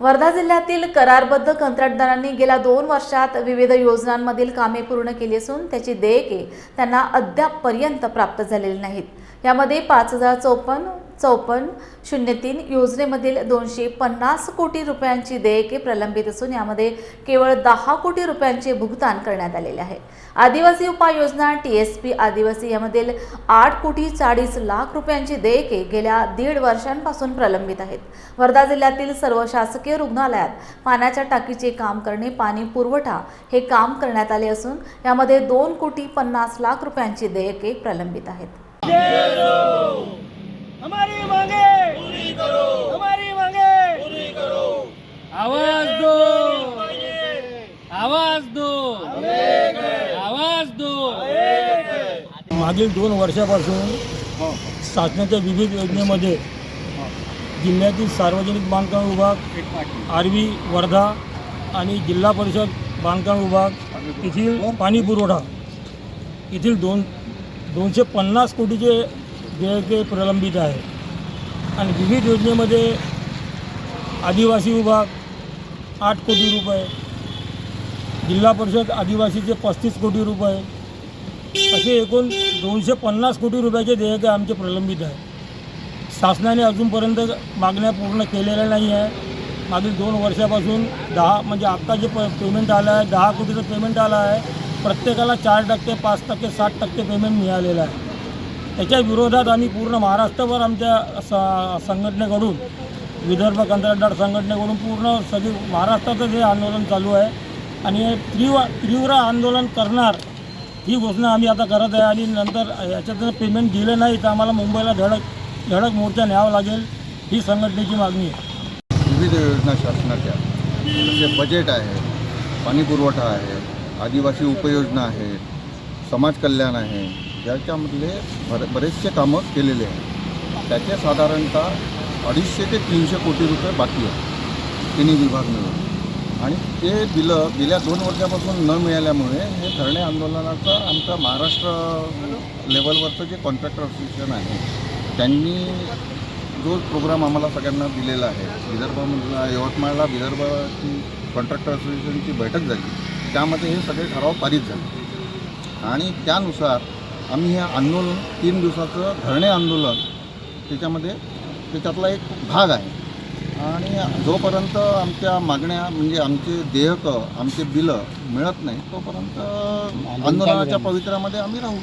वर्धा जिल्ह्यातील करारबद्ध कंत्राटदारांनी गेल्या दोन वर्षात विविध योजनांमधील कामे पूर्ण केली असून त्याची देयके त्यांना अद्यापपर्यंत प्राप्त झालेली नाहीत. यामध्ये पाच हजार चौपन्न चौपन्न शून्य तीन योजनेमधील दोनशे पन्नास कोटी रुपयांची देयके प्रलंबित असून यामध्ये केवळ दहा कोटी रुपयांचे भुगतान करण्यात आलेले आहे. आदिवासी उपाययोजना टी एस पी आदिवासी यामधील आठ कोटी चाळीस लाख रुपयांची देयके गेल्या दीड वर्षांपासून प्रलंबित आहेत. वर्धा जिल्ह्यातील सर्व शासकीय रुग्णालयात पाण्याच्या टाकीचे काम करणे पाणी पुरवठा हे काम करण्यात आले असून यामध्ये दोन कोटी पन्नास लाख रुपयांची देयके प्रलंबित आहेत. मागील दोन वर्षापासून शासनाच्या विविध योजनेमध्ये जिल्ह्यातील सार्वजनिक बांधकाम विभाग आरवी वर्धा आणि जिल्हा परिषद बांधकाम विभाग येथील पाणी पुरवठा. येथील दोन दोनशे पन्नास कोटीचे देयके प्रलंबित आहे. आणि विविध योजनेमध्ये आदिवासी विभाग आठ कोटी रुपये जिल्हा परिषद आदिवासीचे पस्तीस कोटी रुपये. असे एकूण दोनशे पन्नास कोटी रुपयाचे देयके आमचे प्रलंबित आहे. शासनाने अजूनपर्यंत मागण्या पूर्ण केलेल्या नाही आहे. मागील दोन वर्षापासून दहा म्हणजे आत्ता जे प पेमेंट आलं आहे दहा कोटीचं पेमेंट आलं आहे प्रत्येकाला चार टक्के पाच टक्के सात टक्के पेमेंट मिळालेलं आहे. त्याच्या विरोधात आम्ही पूर्ण महाराष्ट्रभर आमच्या स संघटनेकडून विदर्भ कंत्राटदार संघटनेकडून पूर्ण सगळी महाराष्ट्रातच हे आंदोलन चालू आहे आणि तीव्र तीव्र आंदोलन करणार ही घोषणा आम्ही आता करत आहे आणि नंतर याच्यात जर पेमेंट दिलं नाही तर आम्हाला मुंबईला धडक धडक मोर्चा न्यावा लागेल ही संघटनेची मागणी आहे. विविध योजना शासनाच्या जे बजेट आहे पाणी पुरवठा आहे आदिवासी उपयोजना आहे समाज कल्याण आहे याच्यामधले भर बरेचसे कामं केलेले आहेत. त्याचे साधारणतः अडीचशे ते तीनशे कोटी रुपये बाकी आहेत. तिन्ही विभाग मिळून आणि ते बिलं गेल्या दोन वर्षापासून न मिळाल्यामुळे हे धरणे आंदोलनाचं आमचं महाराष्ट्र लेवलवरचं जे कॉन्ट्रॅक्टर असोसिएशन आहे त्यांनी जो प्रोग्राम आम्हाला सगळ्यांना दिलेला आहे विदर्भामधला यवतमाळला विदर्भाची कॉन्ट्रॅक्टर असोसिएशनची बैठक झाली त्यामध्ये हे सगळे ठराव पारित झाले. आणि त्यानुसार आम्ही हे आंदोलन तीन दिवसाचं धरणे आंदोलन त्याच्यामध्ये त्याच्यातला एक भाग आहे. आणि जोपर्यंत आमच्या मागण्या म्हणजे आमचे देयकं आमचे बिलं मिळत नाही तोपर्यंत आंदोलनाच्या पवित्र्यामध्ये आम्ही राहू.